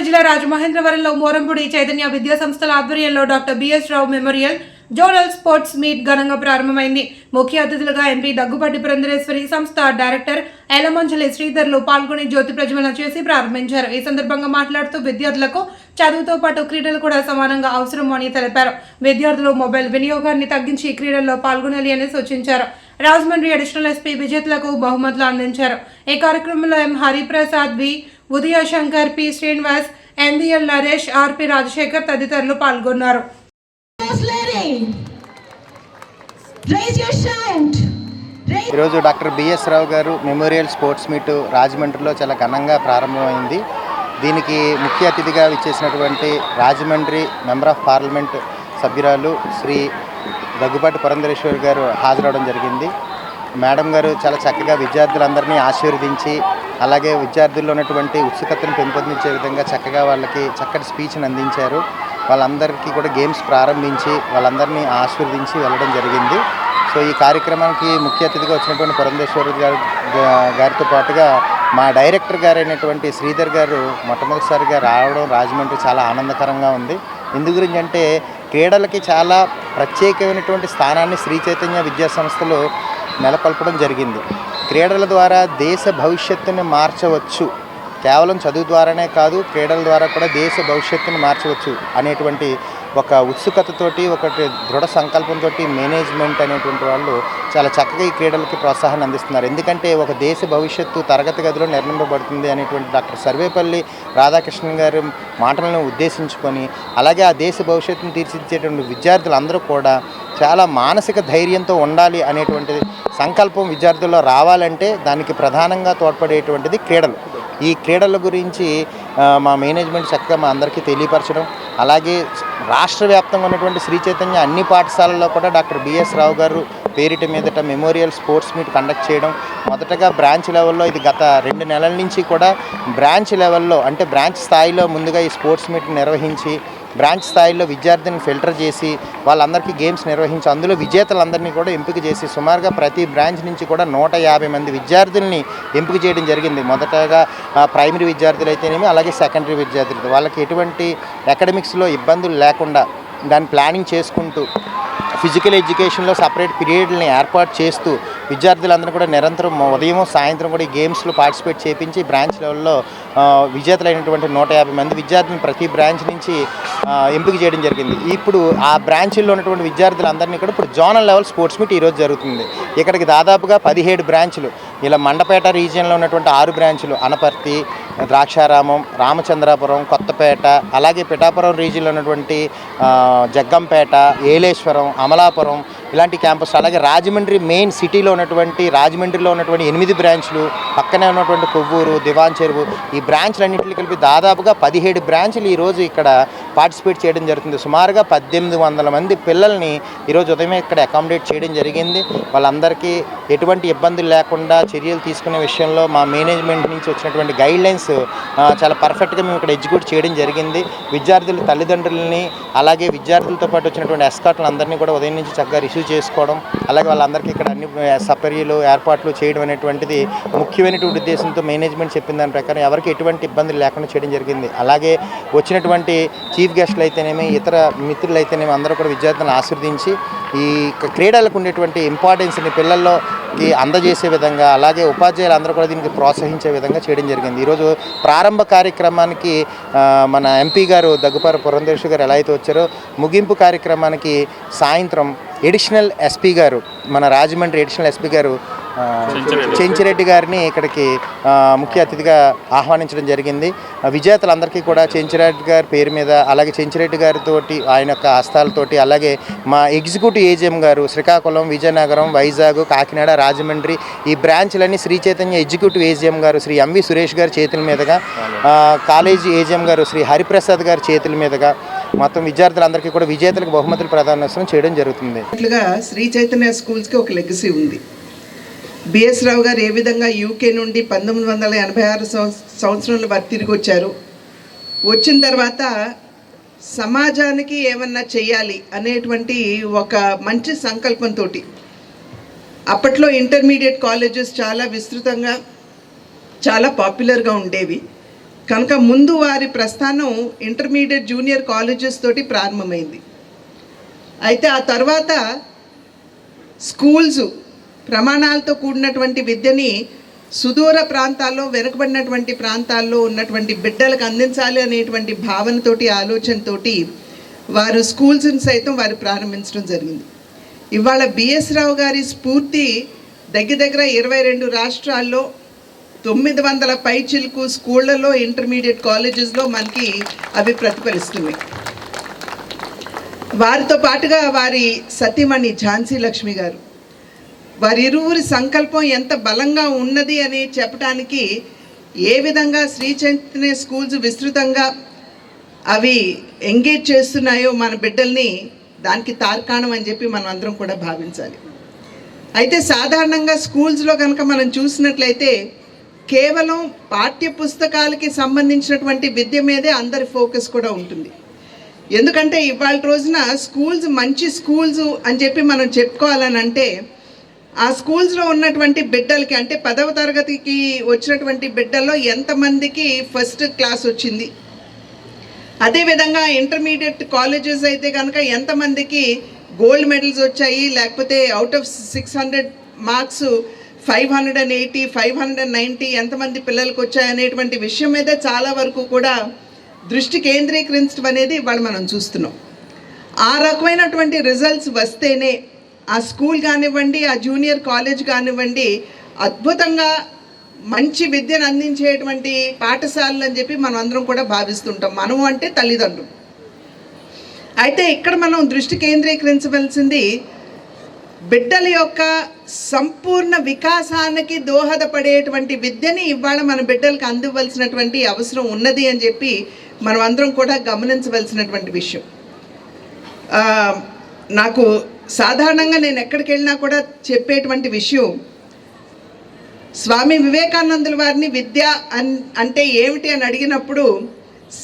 గోదావరి జిల్లా రాజమహేంద్రవరంలో మోరంపూడి చైతన్య విద్యా సంస్థల ఆధ్వర్యంలో doctor BS Rao memorial zonal sports meet ఘనంగా ప్రారంభమైంది. ముఖ్య అతిథులుగా ఎంపీ దగ్గుబాటి పురంధరేశ్వరి సంస్థ డైరెక్టర్ ఎలమంజలి శ్రీధర్లు పాల్గొని జ్యోతి ప్రజ్వలన చేసి ప్రారంభించారు. ఈ సందర్భంగా మాట్లాడుతూ విద్యార్థులకు చదువుతో పాటు క్రీడలు కూడా సమానంగా అవసరం అని తెలిపారు. విద్యార్థులు మొబైల్ వినియోగాన్ని తగ్గించి క్రీడల్లో పాల్గొనాలి అని సూచించారు. రాజమండ్రి అడిషనల్ ఎస్పీ విజేతలకు బహుమతులు అందించారు. ఈ కార్యక్రమంలో M Hariprasad V Udaya Shankar P. Srinivas NBL Naresh RP Rajasekhar తదితరులు పాల్గొన్నారు. ఈరోజు డాక్టర్ బిఎస్ రావు గారు మెమోరియల్ స్పోర్ట్స్ మీట్ రాజమండ్రిలో చాలా ఘనంగా ప్రారంభమైంది. దీనికి ముఖ్య అతిథిగా విచ్చేసినటువంటి రాజమండ్రి మెంబర్ ఆఫ్ పార్లమెంట్ సభ్యురాలు శ్రీ దగ్గుబాటి పురంధరేశ్వరి గారు హాజరవడం జరిగింది. మేడం గారు చాలా చక్కగా విద్యార్థులందరినీ ఆశీర్వదించి అలాగే విద్యార్థుల్లో ఉన్నటువంటి ఉత్సుకతను పెంపొందించే విధంగా చక్కగా వాళ్ళకి చక్కటి స్పీచ్ని అందించారు. వాళ్ళందరికీ కూడా గేమ్స్ ప్రారంభించి వాళ్ళందరినీ ఆశీర్వదించి వెళ్ళడం జరిగింది. సో ఈ కార్యక్రమానికి ముఖ్య అతిథిగా వచ్చినటువంటి పురంధేశ్వరి గారు గారితో పాటుగా మా డైరెక్టర్ గారు అయినటువంటి శ్రీధర్ గారు మొట్టమొదటిసారిగా రావడం రాజమండ్రి చాలా ఆనందకరంగా ఉంది. ఎందు గురించి అంటే క్రీడలకి చాలా ప్రత్యేకమైనటువంటి స్థానాన్ని శ్రీ చైతన్య విద్యాసంస్థలు నెలకొల్పడం జరిగింది. క్రీడల ద్వారా దేశ భవిష్యత్తుని మార్చవచ్చు. కేవలం చదువు ద్వారానే కాదు క్రీడల ద్వారా కూడా దేశ భవిష్యత్తుని మార్చవచ్చు అనేటువంటి ఒక ఉత్సుకతతోటి ఒకటి దృఢ సంకల్పంతో మేనేజ్మెంట్ అనేటువంటి వాళ్ళు చాలా చక్కగా ఈ క్రీడలకి ప్రోత్సాహాన్ని అందిస్తున్నారు. ఎందుకంటే ఒక దేశ భవిష్యత్తు తరగతి గదిలో నిర్ణయింపబడుతుంది అనేటువంటి డాక్టర్ సర్వేపల్లి రాధాకృష్ణన్ గారి మాటలను ఉద్దేశించుకొని అలాగే ఆ దేశ భవిష్యత్తును తీర్చిదిద్దేటువంటి విద్యార్థులందరూ కూడా చాలా మానసిక ధైర్యంతో ఉండాలి అనేటువంటి సంకల్పం విద్యార్థుల్లో రావాలంటే దానికి ప్రధానంగా తోడ్పడేటువంటిది క్రీడలు. ఈ క్రీడల గురించి మా మేనేజ్మెంట్ చక్కగా మా అందరికీ తెలియపరచడం అలాగే రాష్ట్ర వ్యాప్తంగా ఉన్నటువంటి శ్రీ చైతన్య అన్ని పాఠశాలల్లో కూడా డాక్టర్ బిఎస్ రావు గారు పేరిట మీదట మెమోరియల్ స్పోర్ట్స్ మీట్ కండక్ట్ చేయడం. మొదటగా బ్రాంచ్ లెవెల్లో ఇది గత రెండు నెలల నుంచి కూడా బ్రాంచ్ లెవెల్లో అంటే బ్రాంచ్ స్థాయిలో ముందుగా ఈ స్పోర్ట్స్ మీట్ నిర్వహించి బ్రాంచ్ స్థాయిలో విద్యార్థిని ఫిల్టర్ చేసి వాళ్ళందరికీ గేమ్స్ నిర్వహించి అందులో విజేతలందరినీ కూడా ఎంపిక చేసి సుమారుగా ప్రతి బ్రాంచ్ నుంచి కూడా నూట యాభై మంది విద్యార్థుల్ని ఎంపిక చేయడం జరిగింది. మొదటగా ప్రైమరీ విద్యార్థులు అయితేనేమి అలాగే సెకండరీ విద్యార్థులు. వాళ్ళకి ఎటువంటి అకాడమిక్స్లో ఇబ్బందులు లేకుండా దాన్ని ప్లానింగ్ చేసుకుంటూ ఫిజికల్ ఎడ్యుకేషన్లో సపరేట్ పీరియడ్ని ఏర్పాటు చేస్తూ విద్యార్థులందరూ కూడా నిరంతరం ఉదయం సాయంత్రం కూడా ఈ గేమ్స్లో పార్టిసిపేట్ చేయించి బ్రాంచ్ లెవెల్లో విజేతలైనటువంటి నూట యాభై మంది విద్యార్థులను ప్రతి బ్రాంచ్ నుంచి ఎంపిక చేయడం జరిగింది. ఇప్పుడు ఆ బ్రాంచ్ల్లో ఉన్నటువంటి విద్యార్థులందరినీ కూడా ఇప్పుడు జోనల్ లెవెల్ స్పోర్ట్స్ మీట్ ఈరోజు జరుగుతుంది. ఇక్కడికి దాదాపుగా పదిహేడు బ్రాంచ్లు. ఇలా మండపేట రీజియన్లో ఉన్నటువంటి ఆరు బ్రాంచ్లు. అనపర్తి ద్రాక్షారామం రామచంద్రాపురం కొత్తపేట అలాగే పిఠాపురం రీజియన్లో ఉన్నటువంటి జగ్గంపేట ఏలేశ్వరం అమలాపురం ఇలాంటి క్యాంపస్ అలాగే రాజమండ్రి మెయిన్ సిటీలో ఉన్నటువంటి రాజమండ్రిలో ఉన్నటువంటి ఎనిమిది బ్రాంచ్లు పక్కనే ఉన్నటువంటి కొవ్వూరు దివాన్ చెరువు ఈ బ్రాంచ్లన్నింటినీ కలిపి దాదాపుగా పదిహేడు బ్రాంచ్లు ఈరోజు ఇక్కడ పార్టిసిపేట్ చేయడం జరుగుతుంది. సుమారుగా పద్దెనిమిది వందల మంది పిల్లల్ని ఈరోజు ఉదయం ఇక్కడ అకామిడేట్ చేయడం జరిగింది. వాళ్ళందరికీ ఎటువంటి ఇబ్బందులు లేకుండా చర్యలు తీసుకునే విషయంలో మా మేనేజ్మెంట్ నుంచి వచ్చినటువంటి గైడ్ లైన్స్ చాలా పర్ఫెక్ట్గా మేము ఇక్కడ ఎగ్జిక్యూట్ చేయడం జరిగింది. విద్యార్థుల తల్లిదండ్రులని అలాగే విద్యార్థులతో పాటు వచ్చినటువంటి ఎస్కాట్లు అందరినీ కూడా ఉదయం నుంచి చక్కగా రిసీవ్ చేసుకోవడం అలాగే వాళ్ళందరికీ ఇక్కడ అన్ని సపర్యలు ఏర్పాట్లు చేయడం అనేటువంటిది ముఖ్యమైనటువంటి ఉద్దేశంతో మేనేజ్మెంట్ చెప్పిన దాని ప్రకారం ఎవరికి ఎటువంటి ఇబ్బందులు లేకుండా చేయడం జరిగింది. అలాగే వచ్చినటువంటి చీఫ్ గెస్ట్లు అయితేనేమి ఇతర మిత్రులు అయితేనేమి అందరూ కూడా విద్యార్థులను ఆశీర్వదించి ఈ క్రీడలకు ఉండేటువంటి ఇంపార్టెన్స్ని పిల్లల్లో కి అందజేసే విధంగా అలాగే ఉపాధ్యాయులు అందరూ కూడా దీనికి ప్రోత్సహించే విధంగా చేయడం జరిగింది. ఈరోజు ప్రారంభ కార్యక్రమానికి మన ఎంపీ గారు దగ్గుపార పురంధేశ్వరి గారు ఎలా అయితే వచ్చారో ముగింపు కార్యక్రమానికి సాయంత్రం ఎడిషనల్ ఎస్పీ గారు మన రాజమండ్రి ఎడిషనల్ ఎస్పీ గారు చెంచిరెడ్డి. గారిని ఇక్కడికి ముఖ్య అతిథిగా ఆహ్వానించడం జరిగింది. విజేతలందరికీ కూడా చెంచిరెడ్డి గారి పేరు మీద అలాగే చెంచిరెడ్డి గారితో ఆయన యొక్క హస్తాలతోటి అలాగే మా ఎగ్జిక్యూటివ్ ఏజిఎం గారు శ్రీకాకుళం విజయనగరం వైజాగ్ కాకినాడ రాజమండ్రి ఈ బ్రాంచ్లన్నీ శ్రీ చైతన్య ఎగ్జిక్యూటివ్ ఏజిఎం గారు శ్రీ ఎంవి సురేష్ గారి చేతుల మీదుగా కాలేజీ ఏజిఎం గారు శ్రీ హరిప్రసాద్ గారి చేతుల మీదుగా మొత్తం విద్యార్థులందరికీ కూడా విజేతలకు బహుమతులు ప్రదానోత్సవం చేయడం జరుగుతుంది. శ్రీ చైతన్య స్కూల్స్కి ఒక లెగసీ ఉంది. బిఎస్ రావు గారు ఏ విధంగా యూకే నుండి పంతొమ్మిది వందల ఎనభై ఆరు సంవత్సరంలో వారు తిరిగి వచ్చారు? వచ్చిన తర్వాత సమాజానికి ఏమన్నా చేయాలి అనేటువంటి ఒక మంచి సంకల్పంతో అప్పట్లో ఇంటర్మీడియట్ కాలేజెస్ చాలా విస్తృతంగా చాలా పాపులర్గా ఉండేవి. కనుక ముందు వారి ప్రస్థానం ఇంటర్మీడియట్ జూనియర్ కాలేజెస్ తోటి ప్రారంభమైంది. అయితే ఆ తర్వాత స్కూల్స్ ప్రమాణాలతో కూడినటువంటి విద్యని సుదూర ప్రాంతాల్లో వెనుకబడినటువంటి ప్రాంతాల్లో ఉన్నటువంటి బిడ్డలకు అందించాలి అనేటువంటి భావనతోటి ఆలోచనతోటి వారు స్కూల్స్ని సైతం వారు ప్రారంభించడం జరిగింది. ఇవాళ బిఎస్ రావు గారి స్ఫూర్తి దగ్గర దగ్గర ఇరవై రెండు రాష్ట్రాల్లో తొమ్మిది వందల పైచిలకు స్కూళ్ళలో ఇంటర్మీడియట్ కాలేజెస్లో మనకి అవి ప్రతిఫలిస్తున్నాయి. వారితో పాటుగా వారి సతీమణి ఝాన్సీ లక్ష్మి గారు వారిరువురి సంకల్పం ఎంత బలంగా ఉన్నది అని చెప్పడానికి ఏ విధంగా శ్రీ చైతన్య స్కూల్స్ విస్తృతంగా అవి ఎంగేజ్ చేస్తున్నాయో మన బిడ్డల్ని దానికి తార్కాణం అని చెప్పి మనం అందరం కూడా భావించాలి. అయితే సాధారణంగా స్కూల్స్లో కనుక మనం చూసినట్లయితే కేవలం పాఠ్య పుస్తకాలకి సంబంధించినటువంటి విద్య మీదే అందరి ఫోకస్ కూడా ఉంటుంది. ఎందుకంటే ఇవాళ రోజున స్కూల్స్ మంచి స్కూల్స్ అని చెప్పి మనం చెప్పుకోవాలని అంటే ఆ స్కూల్స్లో ఉన్నటువంటి బిడ్డలకి అంటే పదవ తరగతికి వచ్చినటువంటి బిడ్డల్లో ఎంతమందికి ఫస్ట్ క్లాస్ వచ్చింది? అదేవిధంగా ఇంటర్మీడియట్ కాలేజెస్ అయితే కనుక ఎంతమందికి గోల్డ్ మెడల్స్ వచ్చాయి? లేకపోతే out of six hundred marks five hundred and eighty five hundred and ninety ఎంతమంది పిల్లలకు వచ్చాయి అనేటువంటి విషయం మీద చాలా వరకు కూడా దృష్టి కేంద్రీకరించడం అనేది ఇవాళ మనం చూస్తున్నాం. ఆ రకమైనటువంటి రిజల్ట్స్ వస్తేనే ఆ స్కూల్ కానివ్వండి ఆ జూనియర్ కాలేజ్ కానివ్వండి అద్భుతంగా మంచి విద్యను అందించేటువంటి పాఠశాలలు అని చెప్పి మనం అందరం కూడా భావిస్తుంటాం. మనము అంటే తల్లిదండ్రులు. అయితే ఇక్కడ మనం దృష్టి కేంద్రీకరించవలసింది బిడ్డల యొక్క సంపూర్ణ వికాసానికి దోహదపడేటువంటి విద్యని ఇవాళ మన బిడ్డలకు అందివ్వలసినటువంటి అవసరం ఉన్నది అని చెప్పి మనం అందరం కూడా గమనించవలసినటువంటి విషయం. నాకు సాధారణంగా నేను ఎక్కడికి వెళ్ళినా కూడా చెప్పేటువంటి విషయం స్వామి వివేకానందుల వారిని విద్య అన్ అంటే ఏమిటి అని అడిగినప్పుడు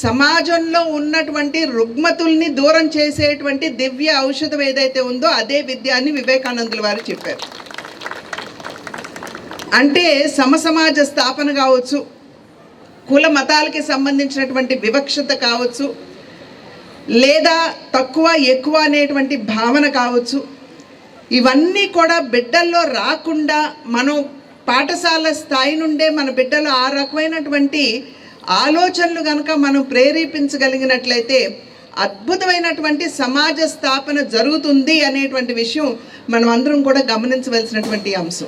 సమాజంలో ఉన్నటువంటి రుగ్మతుల్ని దూరం చేసేటువంటి దివ్య ఔషధం ఏదైతే ఉందో అదే విద్య అని వివేకానందుల వారు చెప్పారు. అంటే సమసమాజ స్థాపన కావచ్చు కుల మతాలకి సంబంధించినటువంటి వివక్షత కావచ్చు లేదా తక్కువ ఎక్కువ అనేటువంటి భావన కావచ్చు. ఇవన్నీ కూడా బిడ్డల్లో రాకుండా మనం పాఠశాల స్థాయి నుండే మన బిడ్డలు ఆ రకమైనటువంటి ఆలోచనలు కనుక మనం ప్రేరేపించగలిగినట్లయితే అద్భుతమైనటువంటి సమాజ స్థాపన జరుగుతుంది అనేటువంటి విషయం మనం అందరం కూడా గమనించవలసినటువంటి అంశం.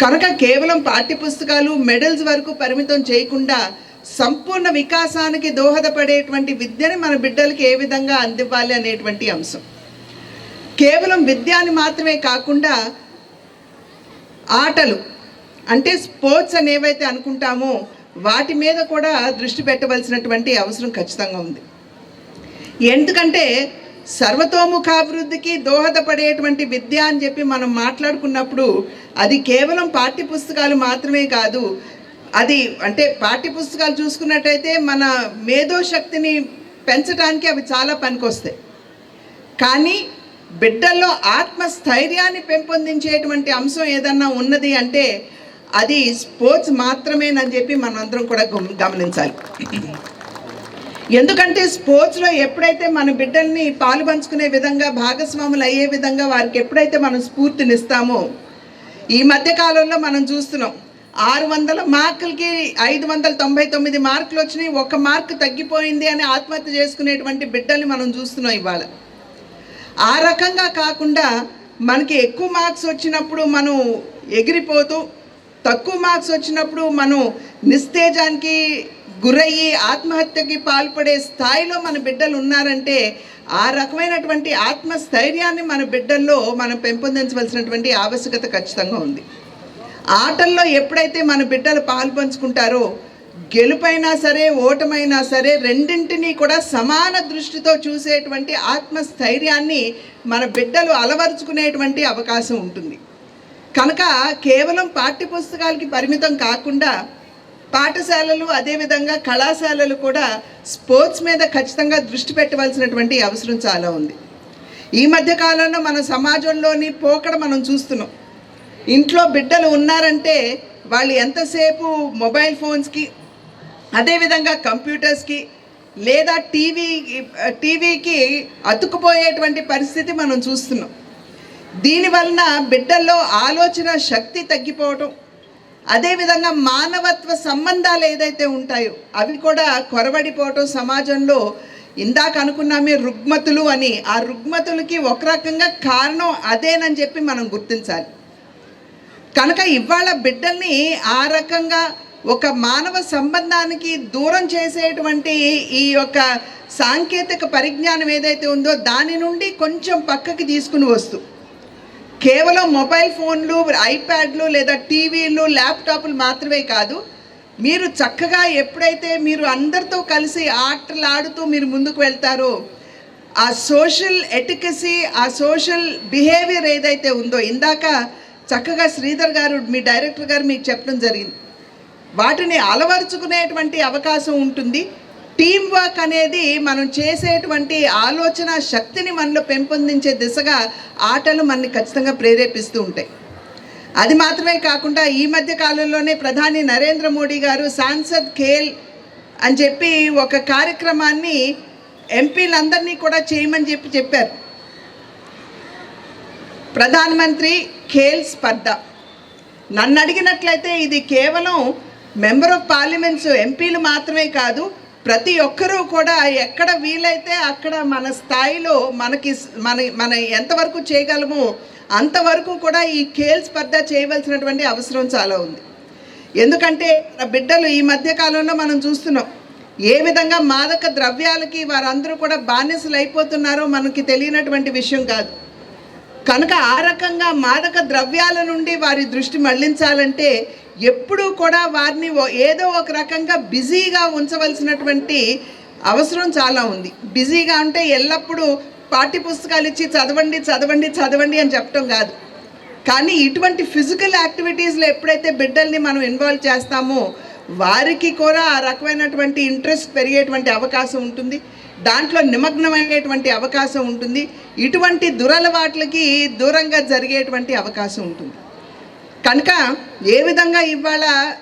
కనుక కేవలం పాఠ్యపుస్తకాలు మెడల్స్ వరకు పరిమితం చేయకుండా సంపూర్ణ వికాసానికి దోహదపడేటువంటి విద్యని మన బిడ్డలకి ఏ విధంగా అందివ్వాలి అనేటువంటి అంశం. కేవలం విద్యాని మాత్రమే కాకుండా ఆటలు అంటే స్పోర్ట్స్ అని ఏవైతే అనుకుంటామో వాటి మీద కూడా దృష్టి పెట్టవలసినటువంటి అవసరం ఖచ్చితంగా ఉంది. ఎందుకంటే సర్వతోముఖాభివృద్ధికి దోహదపడేటువంటి విద్య అని చెప్పి మనం మాట్లాడుకున్నప్పుడు అది కేవలం పాఠ్యపుస్తకాలు మాత్రమే కాదు అది అంటే పాఠ్య పుస్తకాలు చూసుకున్నట్టయితే మన మేధోశక్తిని పెంచడానికి అవి చాలా పనికొస్తాయి. కానీ బిడ్డల్లో ఆత్మస్థైర్యాన్ని పెంపొందించేటువంటి అంశం ఏదన్నా ఉన్నది అంటే అది స్పోర్ట్స్ మాత్రమేనని చెప్పి మనందరం కూడా గమ- గమనించాలి. ఎందుకంటే స్పోర్ట్స్లో ఎప్పుడైతే మన బిడ్డల్ని పాలు పంచుకునే విధంగా భాగస్వాములు అయ్యే విధంగా వారికి ఎప్పుడైతే మనం స్ఫూర్తినిస్తామో ఈ మధ్య కాలంలో మనం చూస్తున్నాం. ఆరు వందల మార్కులకి ఐదు వందల తొంభై తొమ్మిది మార్కులు వచ్చినాయి. ఒక మార్క్ తగ్గిపోయింది అని ఆత్మహత్య చేసుకునేటువంటి బిడ్డల్ని మనం చూస్తున్నాం ఇవాళ. ఆ రకంగా కాకుండా మనకి ఎక్కువ మార్క్స్ వచ్చినప్పుడు మనం ఎగిరిపోతూ తక్కువ మార్క్స్ వచ్చినప్పుడు మనం నిస్తేజానికి గురయ్యి ఆత్మహత్యకి పాల్పడే స్థాయిలో మన బిడ్డలు ఉన్నారంటే ఆ రకమైనటువంటి ఆత్మస్థైర్యాన్ని మన బిడ్డల్లో మనం పెంపొందించవలసినటువంటి ఆవశ్యకత ఖచ్చితంగా ఉంది. ఆటల్లో ఎప్పుడైతే మన బిడ్డలు పాలు పంచుకుంటారో గెలుపైనా సరే ఓటమైనా సరే రెండింటినీ కూడా సమాన దృష్టితో చూసేటువంటి ఆత్మస్థైర్యాన్ని మన బిడ్డలు అలవరుచుకునేటువంటి అవకాశం ఉంటుంది. కనుక కేవలం పాఠ్యపుస్తకాలకి పరిమితం కాకుండా పాఠశాలలు అదేవిధంగా కళాశాలలు కూడా స్పోర్ట్స్ మీద ఖచ్చితంగా దృష్టి పెట్టవలసినటువంటి అవసరం చాలా ఉంది. ఈ మధ్య కాలంలో మన సమాజంలోని పోకడ మనం చూస్తున్నాం. ఇంట్లో బిడ్డలు ఉన్నారంటే వాళ్ళు ఎంతసేపు మొబైల్ ఫోన్స్కి అదేవిధంగా కంప్యూటర్స్కి లేదా టీవీ టీవీకి అతుక్కుపోయేటువంటి పరిస్థితి మనం చూస్తున్నాం. దీనివలన బిడ్డల్లో ఆలోచన శక్తి తగ్గిపోవటం అదేవిధంగా మానవత్వ సంబంధాలు ఏదైతే ఉంటాయో అవి కూడా కొరవడిపోవటం సమాజంలో ఇందాక అనుకున్నామే రుగ్మతులు అని. ఆ రుగ్మతులకి ఒక రకంగా కారణం అదేనని చెప్పి మనం గుర్తించాలి. కనుక ఇవాళ బిడ్డల్ని ఆ రకంగా ఒక మానవ సంబంధానికి దూరం చేసేటువంటి ఈ యొక్క సాంకేతిక పరిజ్ఞానం ఏదైతే ఉందో దాని నుండి కొంచెం పక్కకి తీసుకుని వస్తూ. కేవలం మొబైల్ ఫోన్లు ఐప్యాడ్లు లేదా టీవీలు ల్యాప్టాప్లు మాత్రమే కాదు మీరు చక్కగా ఎప్పుడైతే మీరు అందరితో కలిసి ఆటలు ఆడుతూ మీరు ముందుకు వెళ్తారో ఆ సోషల్ ఎటికసీ ఆ సోషల్ బిహేవియర్ ఏదైతే ఉందో ఇందాక చక్కగా శ్రీధర్ గారు మీ డైరెక్టర్ గారు మీకు చెప్పడం జరిగింది. వాటిని అలవరుచుకునేటువంటి అవకాశం ఉంటుంది. టీం వర్క్ అనేది మనం చేసేటువంటి ఆలోచన శక్తిని మనలో పెంపొందించే దిశగా ఆటలు మనని ఖచ్చితంగా ప్రేరేపిస్తూ ఉంటాయి. అది మాత్రమే కాకుండా ఈ మధ్య కాలంలోనే ప్రధాని నరేంద్ర మోడీ గారు సాంసద్ ఖేల్ అని చెప్పి ఒక కార్యక్రమాన్ని ఎంపీలందరినీ కూడా చేయమని చెప్పి చెప్పారు. ప్రధానమంత్రి ఖేల్ స్పర్ధ. నన్ను అడిగినట్లయితే ఇది కేవలం మెంబర్ ఆఫ్ పార్లమెంట్స్ ఎంపీలు మాత్రమే కాదు ప్రతి ఒక్కరూ కూడా ఎక్కడ వీలైతే అక్కడ మన స్థాయిలో మనకి మన మన ఎంతవరకు చేయగలమో అంతవరకు కూడా ఈ ఖేల్ స్పర్ధ చేయవలసినటువంటి అవసరం చాలా ఉంది. ఎందుకంటే బిడ్డలు ఈ మధ్య కాలంలో మనం చూస్తున్నాం ఏ విధంగా మాదక ద్రవ్యాలకి వారందరూ కూడా బానిసలు అయిపోతున్నారో మనకి తెలియనటువంటి విషయం కాదు. కనుక ఆ రకంగా మాదక ద్రవ్యాల నుండి వారి దృష్టి మళ్ళించాలంటే ఎప్పుడూ కూడా వారిని ఓ- ఏదో ఒక రకంగా బిజీగా ఉంచవలసినటువంటి అవసరం చాలా ఉంది. బిజీగా ఉంటే ఎల్లప్పుడూ పాఠ్య పుస్తకాలు ఇచ్చి చదవండి చదవండి చదవండి అని చెప్పటం కాదు. కానీ ఇటువంటి ఫిజికల్ యాక్టివిటీస్లో ఎప్పుడైతే బిడ్డల్ని మనం ఇన్వాల్వ్ చేస్తామో వారికి కూడా ఆ రకమైనటువంటి ఇంట్రెస్ట్ పెరిగేటువంటి అవకాశం ఉంటుంది. దాంట్లో నిమగ్నమయ్యేటువంటి అవకాశం ఉంటుంది. ఇటువంటి దురలవాట్లకి దూరంగా జరిగేటువంటి అవకాశం ఉంటుంది. కనుక ఏ విధంగా ఇవాళ